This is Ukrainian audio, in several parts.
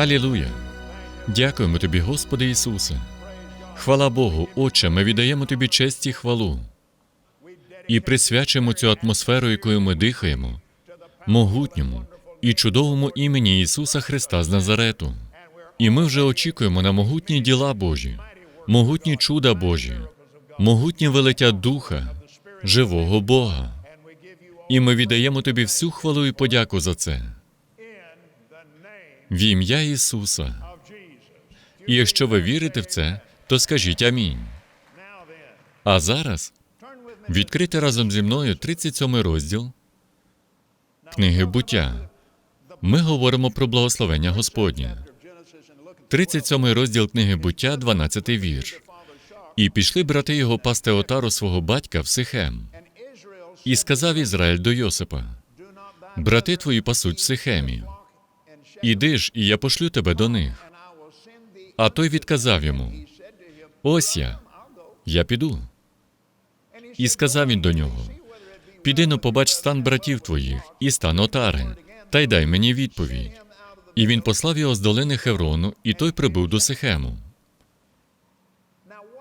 Алілуя! Дякуємо тобі, Господи Ісусе. Хвала Богу, Отче, ми віддаємо тобі честь і хвалу і присвячуємо цю атмосферу, якою ми дихаємо, могутньому і чудовому імені Ісуса Христа з Назарету. І ми вже очікуємо на могутні діла Божі, могутні чуда Божі, могутнє велиття Духа, живого Бога. І ми віддаємо тобі всю хвалу і подяку за це. В ім'я Ісуса. І якщо ви вірите в це, то скажіть амінь. А зараз відкрити разом зі мною 37 розділ книги буття. Ми говоримо про благословення Господнє. 37 розділ книги буття, 12 вірш. І пішли брати його пасти отару свого батька в Сихем. І сказав Ізраїль до Йосипа: Брати твої пасуть в Сихемі. Іди ж, і я пошлю тебе до них. А той відказав йому: Ось я, я піду. І сказав він до нього: Піди но побач стан братів твоїх і стан отари, та й дай мені відповідь. І він послав його з долини Хеврону, і той прибув до Сихему.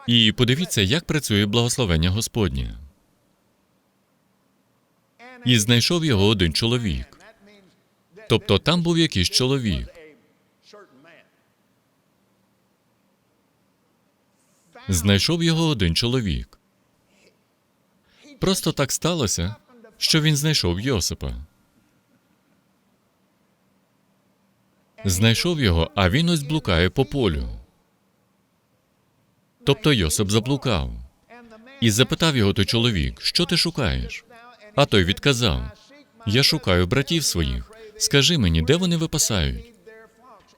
І подивіться, як працює благословення Господнє. І знайшов його один чоловік. Тобто там був якийсь чоловік. Знайшов його один чоловік. Просто так сталося, що він знайшов Йосипа. Знайшов його, а він ось блукає по полю. Тобто Йосип заблукав. І запитав його той чоловік, що ти шукаєш? А той відказав: Я шукаю братів своїх. Скажи мені, де вони випасають?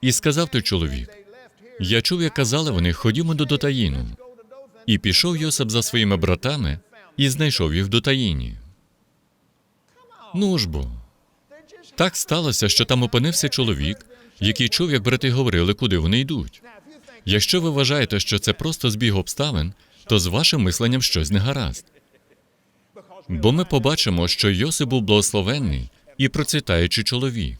І сказав той чоловік: Я чув, як казали вони, ходімо до Дотаїну. І пішов Йосип за своїми братами і знайшов їх в Дотаїні. Ну ж бо. Так сталося, що там опинився чоловік, який чув, як брати говорили, куди вони йдуть. Якщо ви вважаєте, що це просто збіг обставин, то з вашим мисленням щось не гаразд. Бо ми побачимо, що Йосип був благословенний і процвітаючий чоловік.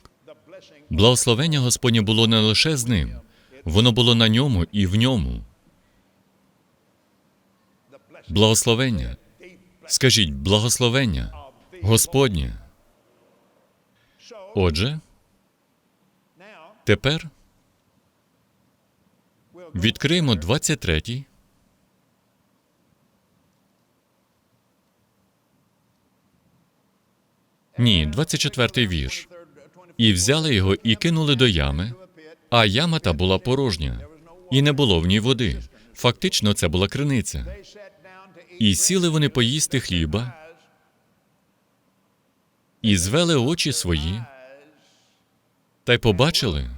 Благословення Господнє було не лише з ним, воно було на ньому і в ньому. Благословення. Скажіть, благословення Господнє. Отже, тепер відкриємо 23 Ні, 24 вірш. І взяли його і кинули до ями, а яма та була порожня, і не було в ній води. Фактично, це була криниця. І сіли вони поїсти хліба, і звели очі свої, та й побачили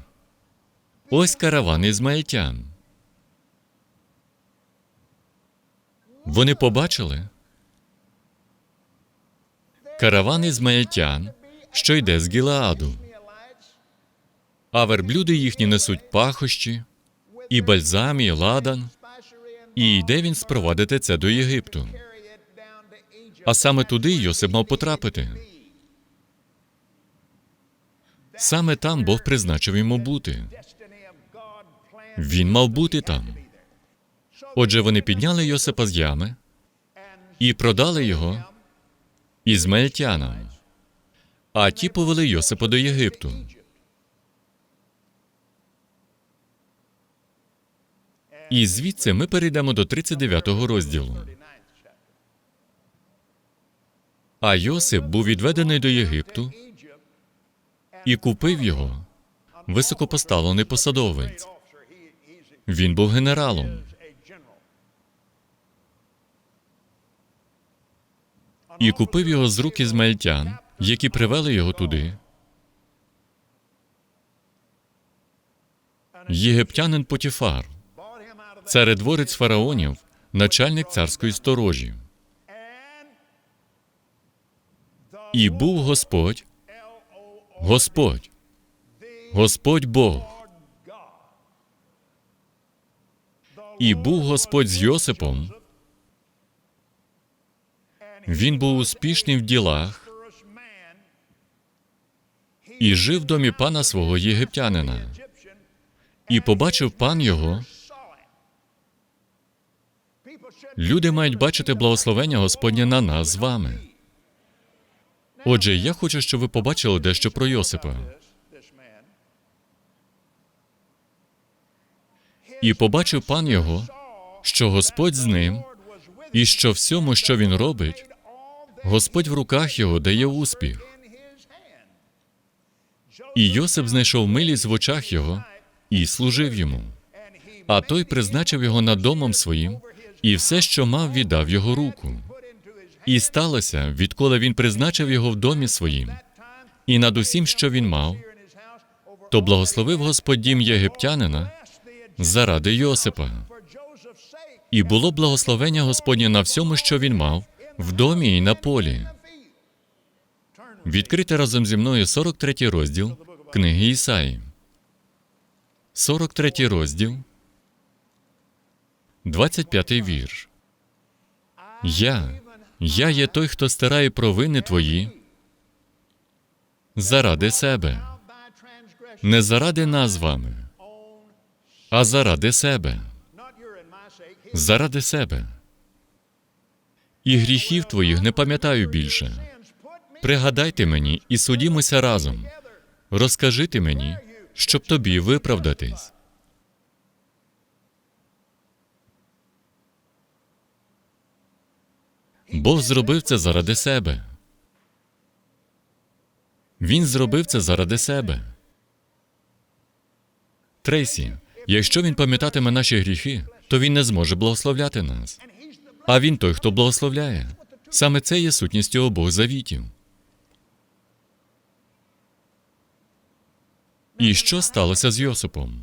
ось караван ізмаїльтян. Вони побачили караван ізмаїльтян, що йде з Гілааду, а верблюди їхні несуть пахощі, і бальзам, і ладан, і йде він спровадити це до Єгипту. А саме туди Йосип мав потрапити. Саме там Бог призначив йому бути. Він мав бути там. Отже, вони підняли Йосипа з ями і продали його ізмаїльтянам, а ті повели Йосипа до Єгипту. І звідси ми перейдемо до 39-го розділу. А Йосип був відведений до Єгипту і купив його високопоставлений посадовець. Він був генералом. І купив його з рук ізмаїльтян, які привели його туди. Єгиптянин Потіфар, царедворець фараонів, начальник царської сторожі. І був Господь, Господь, Господь Бог. І був Господь з Йосипом, Він був успішний в ділах і жив в домі пана свого єгиптянина. І побачив пан його. Люди мають бачити благословення Господнє на нас з вами. Отже, я хочу, щоб ви побачили дещо про Йосипа. І побачив пан його, що Господь з ним, і що всьому, що він робить, Господь в руках його дає успіх. І Йосип знайшов милість в очах його і служив йому. А той призначив його над домом своїм, і все, що мав, віддав його руку. І сталося, відколи він призначив його в домі своїм, і над усім, що він мав, то благословив Господь дім єгиптянина заради Йосипа. І було благословення Господнє на всьому, що він мав, в домі і на полі. Відкрити разом зі мною 43 розділ книги Ісаї. 43 розділ, 25 вірш. Я, я є той, хто стирає провини твої заради себе, не заради нас вами, а заради себе, заради себе. І гріхів твоїх не пам'ятаю більше. Пригадайте мені і судімося разом. Розкажите мені, щоб тобі виправдатись. Бог зробив це заради себе. Він зробив це заради себе. Трейсі, якщо він пам'ятатиме наші гріхи, то він не зможе благословляти нас. А він той, хто благословляє. Саме це є сутністю обох завітів. І що сталося з Йосипом?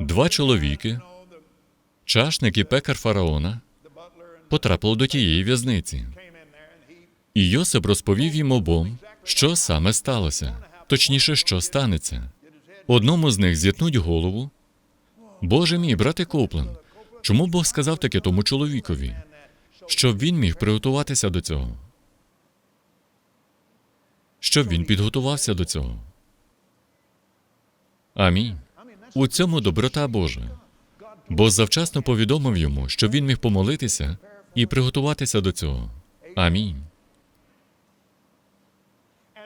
Два чоловіки, чашник і пекар фараона, потрапили до тієї в'язниці. І Йосип розповів їм обом, що саме сталося, точніше, що станеться. Одному з них зітнуть голову. Боже мій, брате Коплен, чому Бог сказав таке тому чоловікові? Щоб він міг приготуватися до цього. Щоб він підготувався до цього. Амінь. У цьому доброта Божа. Бо завчасно повідомив йому, що він міг помолитися і приготуватися до цього. Амінь.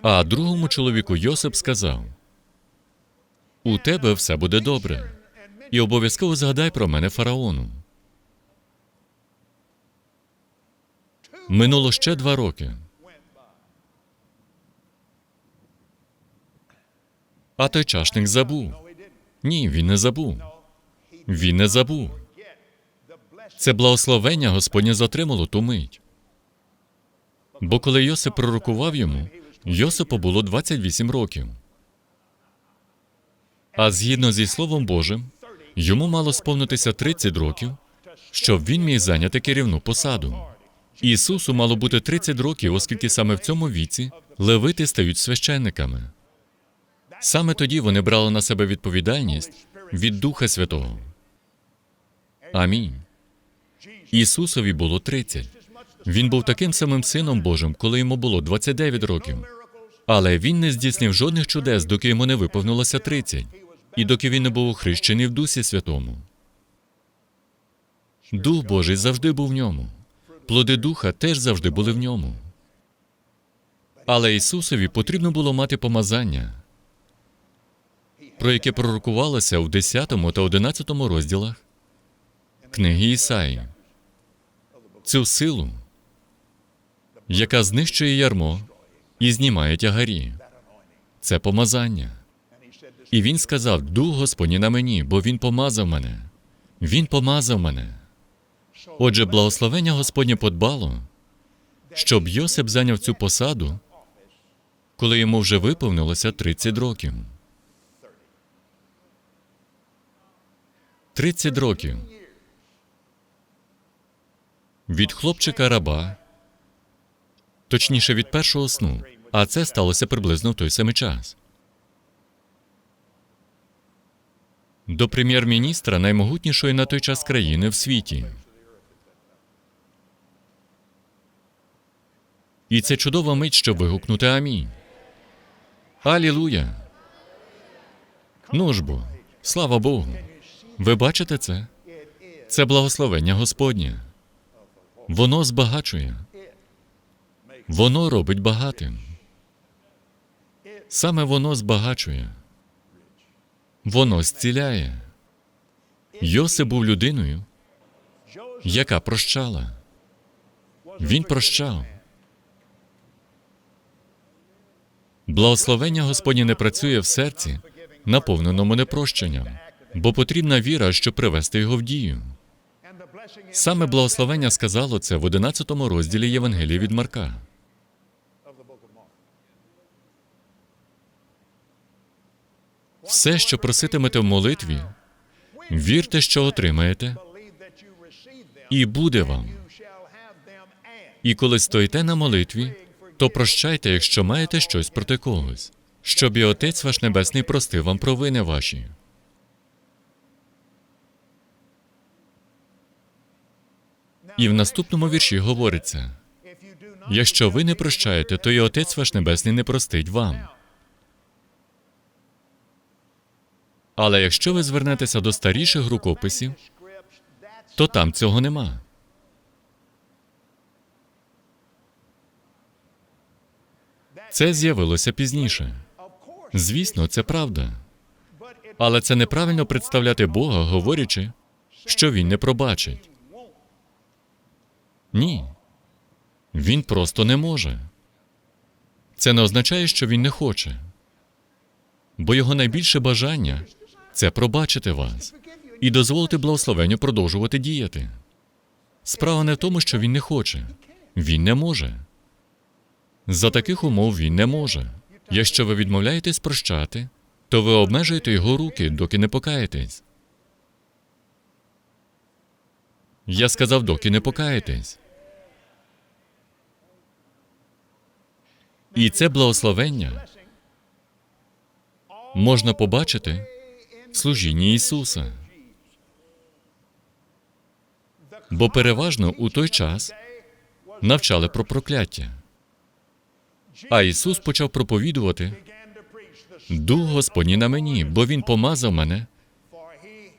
А другому чоловіку Йосип сказав: У тебе все буде добре, і обов'язково згадай про мене фараону. Минуло ще два роки. А той чашник забув. Ні, він не забув. Він не забув. Це благословення Господнє затримало ту мить. Бо коли Йосип пророкував йому, Йосипу було 28 років. А згідно зі Словом Божим, йому мало сповнитися 30 років, щоб він міг зайняти керівну посаду. Ісусу мало бути 30 років, оскільки саме в цьому віці левити стають священниками. Саме тоді вони брали на себе відповідальність від Духа Святого. Амінь. Ісусові було 30. Він був таким самим сином Божим, коли йому було 29 років. Але він не здійснив жодних чудес, доки йому не виповнилося 30, і доки він не був охрещений в Дусі Святому. Дух Божий завжди був в ньому. Плоди духа теж завжди були в ньому. Але Ісусові потрібно було мати помазання, про яке пророкувалося у 10 та 11 розділах книги Ісаї. Цю силу, яка знищує ярмо і знімає тягарі. Це помазання. І він сказав: Дух Господній на мені, бо він помазав мене. Він помазав мене. Отже, благословення Господнє подбало, щоб Йосип зайняв цю посаду, коли йому вже виповнилося 30 років. 30 років. Від хлопчика раба, точніше від першого сну, а це сталося приблизно в той самий час. До прем'єр-міністра наймогутнішої на той час країни в світі. І це чудова мить, щоб вигукнути Амінь. Алілуя! Ну ж бо, слава Богу. Ви бачите це? Це благословення Господнє. Воно збагачує. Воно робить багатим. Саме воно збагачує. Воно зціляє. Йосип був людиною, яка прощала. Він прощав. Благословення Господнє не працює в серці, наповненому непрощенням, бо потрібна віра, щоб привести його в дію. Саме благословення сказало це в 11 розділі Євангелії від Марка. Все, що проситимете в молитві, вірте, що отримаєте, і буде вам. І коли стоїте на молитві, то прощайте, якщо маєте щось проти когось, щоб і Отець ваш Небесний простив вам провини ваші. І в наступному вірші говориться: якщо ви не прощаєте, то і Отець ваш Небесний не простить вам. Але якщо ви звернетеся до старіших рукописів, то там цього нема. Це з'явилося пізніше. Звісно, це правда. Але це неправильно представляти Бога, говорячи, що Він не пробачить. Ні. Він просто не може. Це не означає, що він не хоче. Бо його найбільше бажання це пробачити вас і дозволити благословенню продовжувати діяти. Справа не в тому, що він не хоче. Він не може. За таких умов він не може. Якщо ви відмовляєтесь прощати, то ви обмежуєте його руки, доки не покаєтесь. Я сказав, доки не покаєтесь. І це благословення можна побачити служінні Ісуса. Бо переважно у той час навчали про прокляття. А Ісус почав проповідувати Дух Господній на мені, бо Він помазав мене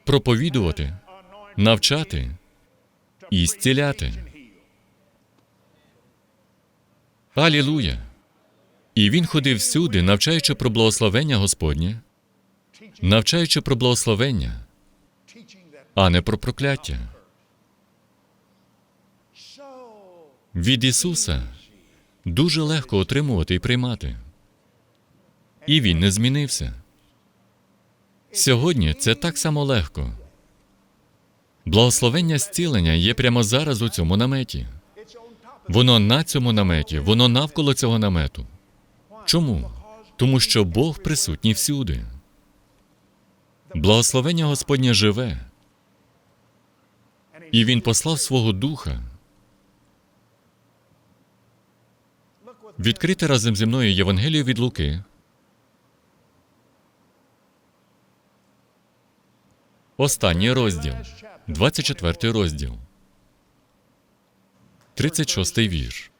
проповідувати, навчати і зціляти. Алілуя! І він ходив всюди, навчаючи про благословення Господнє, навчаючи про благословення, а не про прокляття. Від Ісуса дуже легко отримувати і приймати. І Він не змінився. Сьогодні це так само легко. Благословення зцілення є прямо зараз у цьому наметі. Воно на цьому наметі, воно навколо цього намету. Чому? Тому що Бог присутній всюди. Благословення Господнє живе, і Він послав свого духа. Відкрити разом зі мною Євангелію від Луки. Останній розділ, 24 розділ, 36 вірш.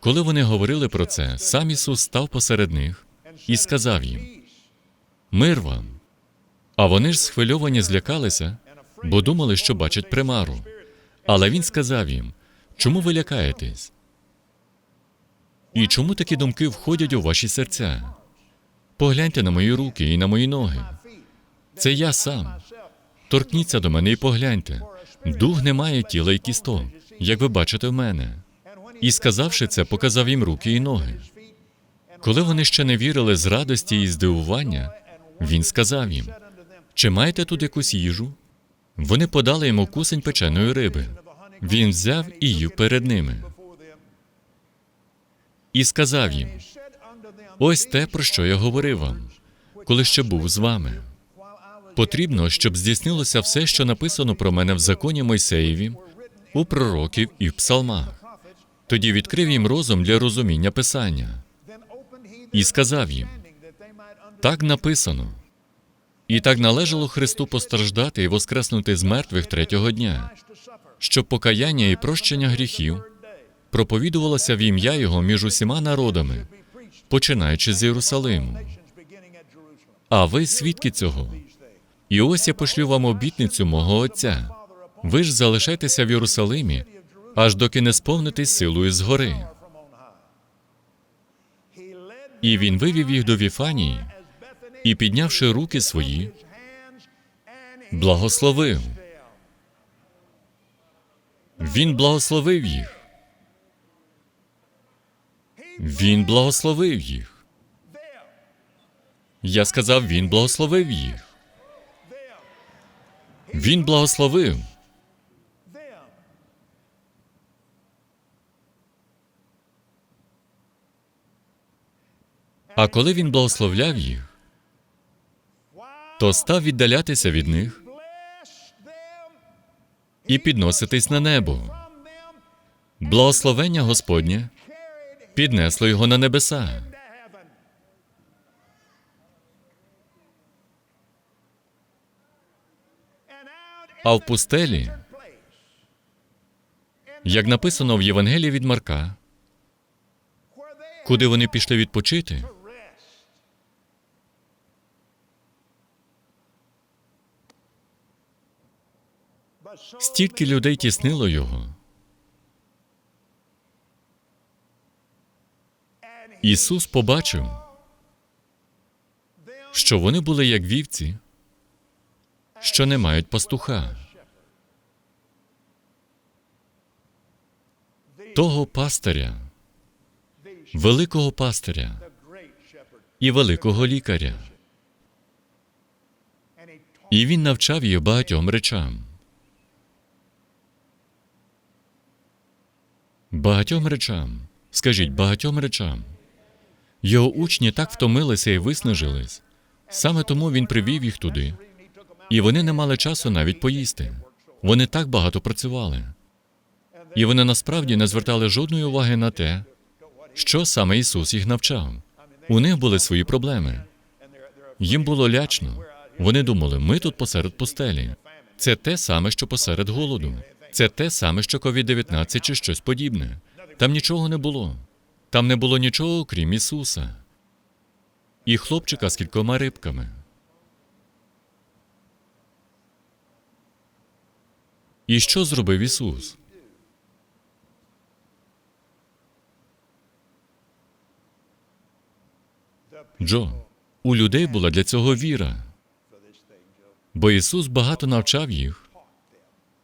Коли вони говорили про це, сам Ісус став посеред них і сказав їм: Мир вам. А вони ж схвильовані злякалися, бо думали, що бачать примару. Але він сказав їм: чому ви лякаєтесь? І чому такі думки входять у ваші серця? Погляньте на мої руки і на мої ноги. Це я сам. Торкніться до мене і погляньте. Дух не має тіла і кісток, як ви бачите в мене. І сказавши це, показав їм руки і ноги. Коли вони ще не вірили з радості і здивування, він сказав їм: чи маєте тут якусь їжу? Вони подали йому кусень печеної риби. Він взяв їв перед ними. І сказав їм: ось те, про що я говорив вам, коли ще був з вами. Потрібно, щоб здійснилося все, що написано про мене в законі Мойсеєві, у пророків і в псалмах. Тоді відкрив їм розум для розуміння Писання і сказав їм: так написано. І так належало Христу постраждати і воскреснути з мертвих третього дня, щоб покаяння і прощення гріхів проповідувалося в ім'я Його між усіма народами, починаючи з Єрусалиму. А ви свідки цього. І ось я пошлю вам обітницю мого Отця. Ви ж залишайтеся в Єрусалимі, аж доки не сповнитесь силою згори. І він вивів їх до Віфанії і, піднявши руки свої, благословив. Він благословив їх. Він благословив їх. Я сказав, він благословив їх. Він благословив. А коли він благословляв їх, то став віддалятися від них і підноситись на небо. Благословення Господнє піднесло його на небеса. А в пустелі, як написано в Євангелії від Марка, куди вони пішли відпочити, стільки людей тіснило його. Ісус побачив, що вони були як вівці, що не мають пастуха. Того пастиря, великого пастиря і великого лікаря. І він навчав їх багатьом речам. Багатьом речам. Скажіть, багатьом речам. Його учні так втомилися і виснажились. Саме тому він привів їх туди, і вони не мали часу навіть поїсти. Вони так багато працювали. І вони насправді не звертали жодної уваги на те, що саме Ісус їх навчав. У них були свої проблеми. Їм було лячно. Вони думали, ми тут посеред пустелі. Це те саме, що посеред голоду. Це те саме, що COVID-19 чи щось подібне. Там нічого не було. Там не було нічого, крім Ісуса. І хлопчика з кількома рибками. І що зробив Ісус? Джо, у людей була для цього віра. Бо Ісус багато навчав їх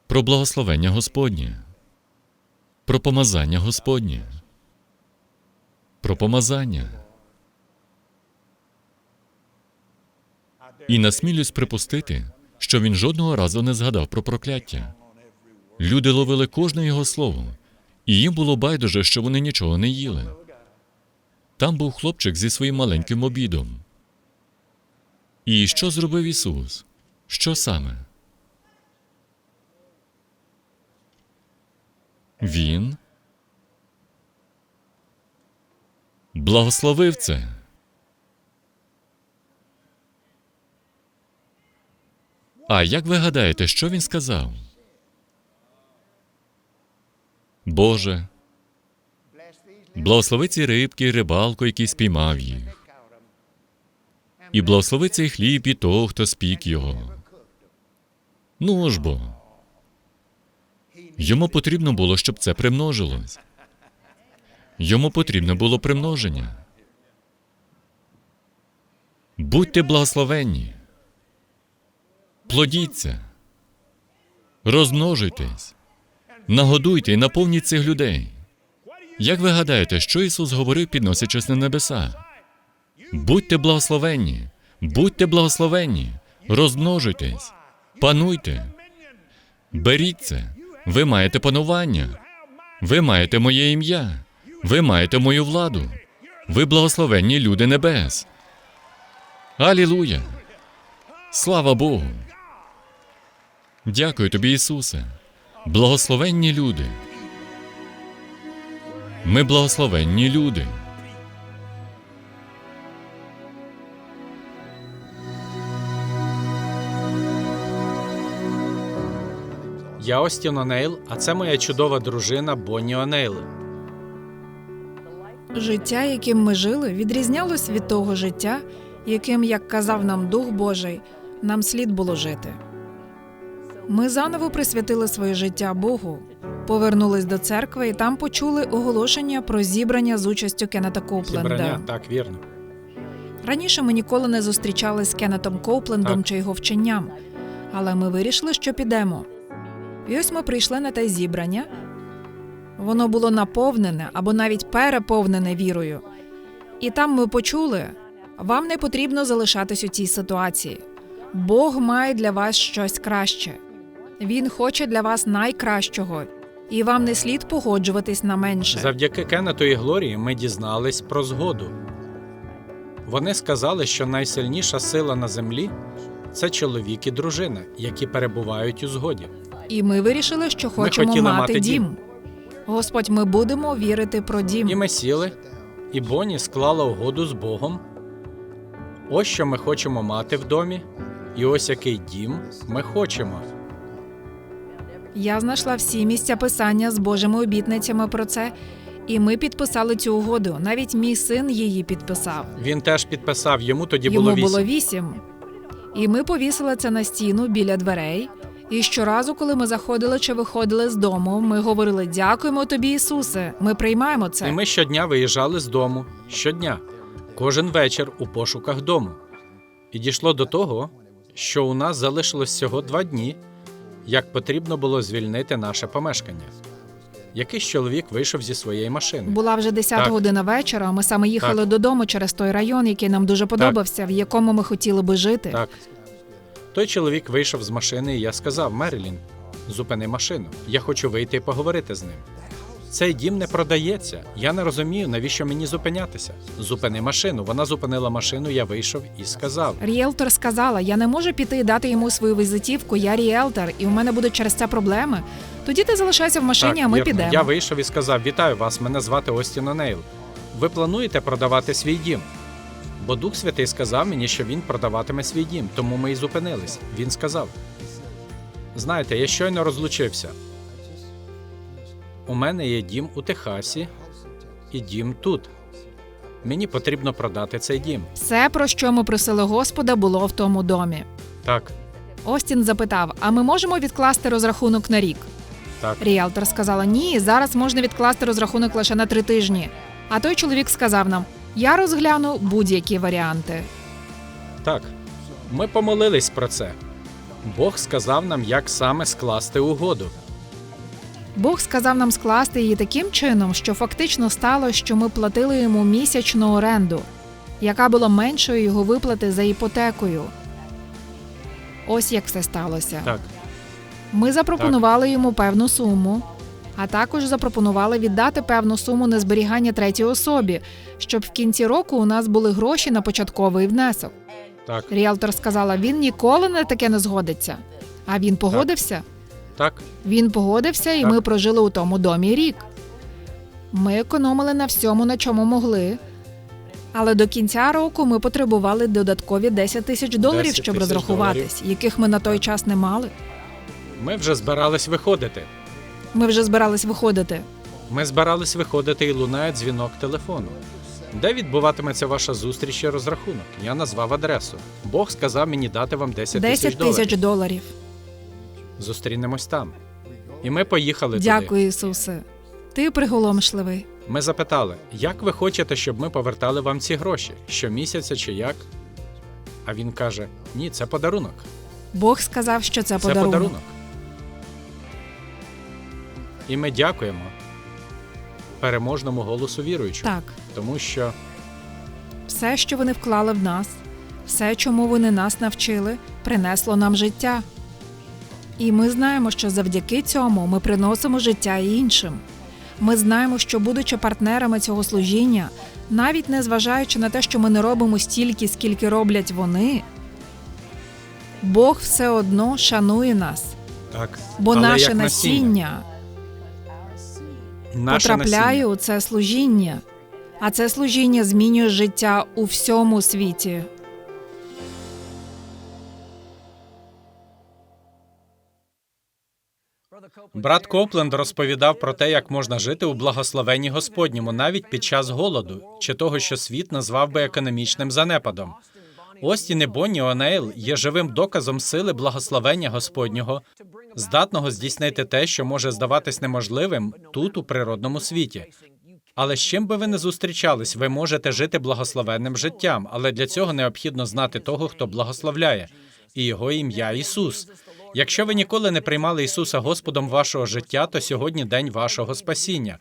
про благословення Господнє, про помазання Господнє, про помазання. І насмілюсь припустити, що він жодного разу не згадав про прокляття. Люди ловили кожне його слово, і їм було байдуже, що вони нічого не їли. Там був хлопчик зі своїм маленьким обідом. І що зробив Ісус? Що саме? Він благословив це. А як ви гадаєте, що він сказав? Боже, благослови ці рибки і рибалку, який спіймав їх. І благослови цей хліб і того, хто спік його. Ну ж бо. Йому потрібно було, щоб це примножилось. Йому потрібно було примноження. Будьте благословенні. Плодіться. Розмножуйтесь. Нагодуйте і наповніть цих людей. Як ви гадаєте, що Ісус говорив, підносячись на небеса? Будьте благословенні, будьте благословенні, розмножуйтесь, пануйте, беріть це. Ви маєте панування. Ви маєте моє ім'я. Ви маєте мою владу. Ви благословенні люди небес. Алілуя! Слава Богу! Дякую тобі, Ісусе. Благословенні люди. Ми благословенні люди. Я Остін Онейл, а це моя чудова дружина Бонні Онейл. Життя, яким ми жили, відрізнялось від того життя, яким, як казав нам Дух Божий, нам слід було жити. Ми заново присвятили своє життя Богу, повернулись до церкви і там почули оголошення про зібрання з участю Кеннета Коупленда. Зібрання, так, вірно. Раніше ми ніколи не зустрічались з Кеннетом Коуплендом Так. чи його вченням, але ми вирішили, що підемо. І ось ми прийшли на те зібрання. Воно було наповнене або навіть переповнене вірою. І там ми почули: вам не потрібно залишатись у цій ситуації. Бог має для вас щось краще. Він хоче для вас найкращого, і вам не слід погоджуватись на менше. Завдяки Кеннету і Глорії ми дізнались про згоду. Вони сказали, що найсильніша сила на землі це чоловік і дружина, які перебувають у згоді. І ми вирішили, що хочемо хотіли мати, мати дім. дім. Господь, ми будемо вірити про дім. І ми сіли, і Бонні склала угоду з Богом. Ось що ми хочемо мати в домі, і ось який дім ми хочемо. Я знайшла всі місця писання з Божими обітницями про це, і ми підписали цю угоду. Навіть мій син її підписав. Він теж підписав, йому тоді Йому було вісім. було вісім. І ми повісили це на стіну біля дверей. І щоразу, коли ми заходили чи виходили з дому, ми говорили: Дякуємо тобі, Ісусе. Ми приймаємо це. І ми щодня виїжджали з дому. Щодня. Кожен вечір у пошуках дому. І дійшло до того, що у нас залишилось всього два дні, як потрібно було звільнити наше помешкання. Якийсь чоловік вийшов зі своєї машини. Була вже 10 Так. година вечора. Ми саме їхали Так. додому через той район, який нам дуже подобався, в якому ми хотіли би жити. Так. Той чоловік вийшов з машини, і я сказав: Мерилін, зупини машину. Я хочу вийти і поговорити з ним. Цей дім не продається. Я не розумію, навіщо мені зупинятися. Зупини машину. Вона зупинила машину, я вийшов і сказав: Ріелтор сказала: я не можу піти і дати йому свою візитівку. Я ріелтор, і у мене будуть через це проблеми. Тоді ти залишайся в машині, а ми вірно. підемо. Я вийшов і сказав: Вітаю вас, мене звати Остін Онейл. Ви плануєте продавати свій дім? Бо Дух Святий сказав мені, що він продаватиме свій дім, тому ми і зупинились. Він сказав: Знаєте, я щойно розлучився. У мене є дім у Техасі і дім тут. Мені потрібно продати цей дім. Все, про що ми просили Господа, було в тому домі. Так, Остін запитав: а ми можемо відкласти розрахунок на рік? так, Ріелтор сказала: ні, зараз можна відкласти розрахунок лише на три тижні. А той чоловік сказав нам: я розгляну будь-які варіанти. так. Ми помолились про це. Бог сказав нам, як саме скласти угоду. Бог сказав нам скласти її таким чином, що фактично стало, що ми платили йому місячну оренду, яка була меншою його виплати за іпотекою. Ось як все сталося. Так. Ми запропонували йому певну суму, а також запропонували віддати певну суму на зберігання третій особі, щоб в кінці року у нас були гроші на початковий внесок. Так, Ріалтор сказала, він ніколи на таке не згодиться. А він погодився. так, Він погодився, і Так. ми прожили у тому домі рік. Ми економили на всьому, на чому могли. Але до кінця року ми потребували додаткові 10 тисяч доларів, щоб розрахуватись, яких ми на той час не мали. ми вже збирались виходити. Ми вже збирались виходити. Ми збирались виходити і лунає дзвінок телефону. Де відбуватиметься ваша зустріч і розрахунок? Я назвав адресу. Бог сказав мені дати вам 10 тисяч 10 доларів. тисяч доларів. Зустрінемось там. І ми поїхали туди. Дякую, Ісусе. Ти приголомшливий. Ми запитали, як ви хочете, щоб ми повертали вам ці гроші? Щомісяця чи як? А він каже: Ні, це подарунок. Бог сказав, що це, Це подарунок. І ми дякуємо переможному голосу віруючого, Так, тому що все, що вони вклали в нас, все, чому вони нас навчили, принесло нам життя. І ми знаємо, що завдяки цьому ми приносимо життя і іншим. Ми знаємо, що, будучи партнерами цього служіння, навіть не зважаючи на те, що ми не робимо стільки, скільки роблять вони, Бог все одно шанує нас, так, бо але наше насіння наше потрапляє насіння. у це служіння, а це служіння змінює життя у всьому світі. Брат Копленд розповідав про те, як можна жити у благословенні Господньому навіть під час голоду чи того, що світ назвав би економічним занепадом. Остін і Бонні Онейл є живим доказом сили благословення Господнього, здатного здійснити те, що може здаватись неможливим тут, у природному світі. Але з чим би ви не зустрічались, ви можете жити благословенним життям, але для цього необхідно знати того, хто благословляє, і його ім'я Ісус. Якщо ви ніколи не приймали Ісуса Господом вашого життя, то сьогодні день вашого спасіння.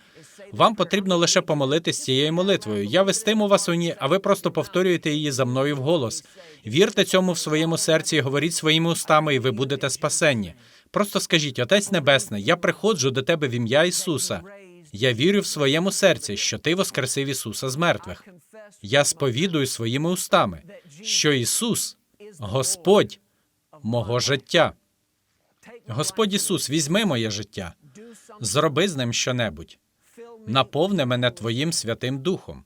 Вам потрібно лише помолитись цією молитвою. Я вестиму вас у ній, а ви просто повторюєте її за мною вголос. Вірте цьому в своєму серці і говоріть своїми устами, і ви будете спасенні. Просто скажіть, Отець Небесний, я приходжу до тебе в ім'я Ісуса. Я вірю в своєму серці, що ти воскресив Ісуса з мертвих. Я сповідую своїми устами, що Ісус Господь мого життя. Господь Ісус, візьми моє життя, зроби з ним щонебудь, наповни мене Твоїм Святим Духом.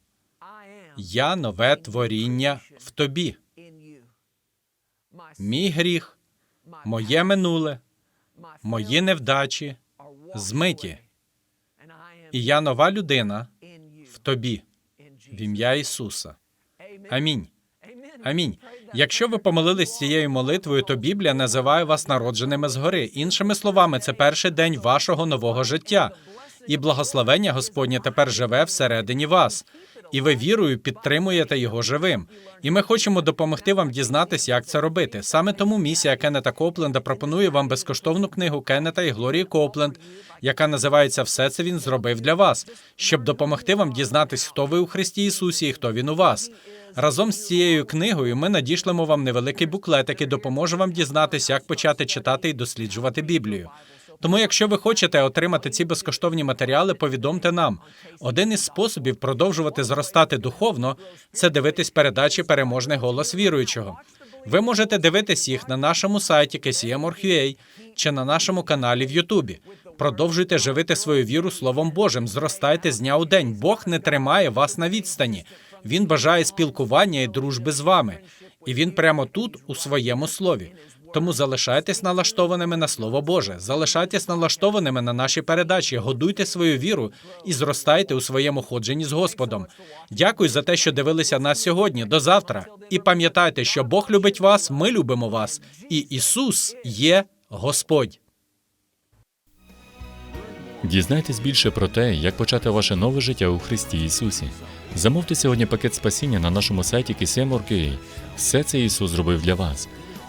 Я нове творіння в тобі. Мій гріх, моє минуле, мої невдачі змиті. І я нова людина в тобі, в ім'я Ісуса. Амінь. Амінь. Якщо ви помолились цією молитвою, то Біблія називає вас народженими згори. Іншими словами, це перший день вашого нового життя. І благословення Господнє тепер живе всередині вас. І ви вірою підтримуєте його живим. І ми хочемо допомогти вам дізнатися, як це робити. Саме тому місія Кеннета Копленда пропонує вам безкоштовну книгу Кеннета і Глорії Копленд, яка називається Все це він зробив для вас, щоб допомогти вам дізнатись, хто ви у Христі Ісусі і хто він у вас. Разом з цією книгою ми надішлемо вам невеликий буклет, який допоможе вам дізнатися, як почати читати і досліджувати Біблію. Тому, якщо ви хочете отримати ці безкоштовні матеріали, повідомте нам. Один із способів продовжувати зростати духовно це дивитись передачі Переможний голос віруючого. Ви можете дивитись їх на нашому сайті KCM.org.ua чи на нашому каналі в Ютубі. Продовжуйте живити свою віру Словом Божим, зростайте з дня у день. Бог не тримає вас на відстані. Він бажає спілкування і дружби з вами, і він прямо тут, у своєму слові. Тому залишайтесь налаштованими на Слово Боже, залишайтесь налаштованими на наші передачі, годуйте свою віру і зростайте у своєму ходженні з Господом. Дякую за те, що дивилися нас сьогодні. До завтра. І пам'ятайте, що Бог любить вас, ми любимо вас, і Ісус є Господь. Дізнайтесь більше про те, як почати ваше нове життя у Христі Ісусі. Замовте сьогодні пакет спасіння на нашому сайті KCM.org.ua. Все це Ісус зробив для вас.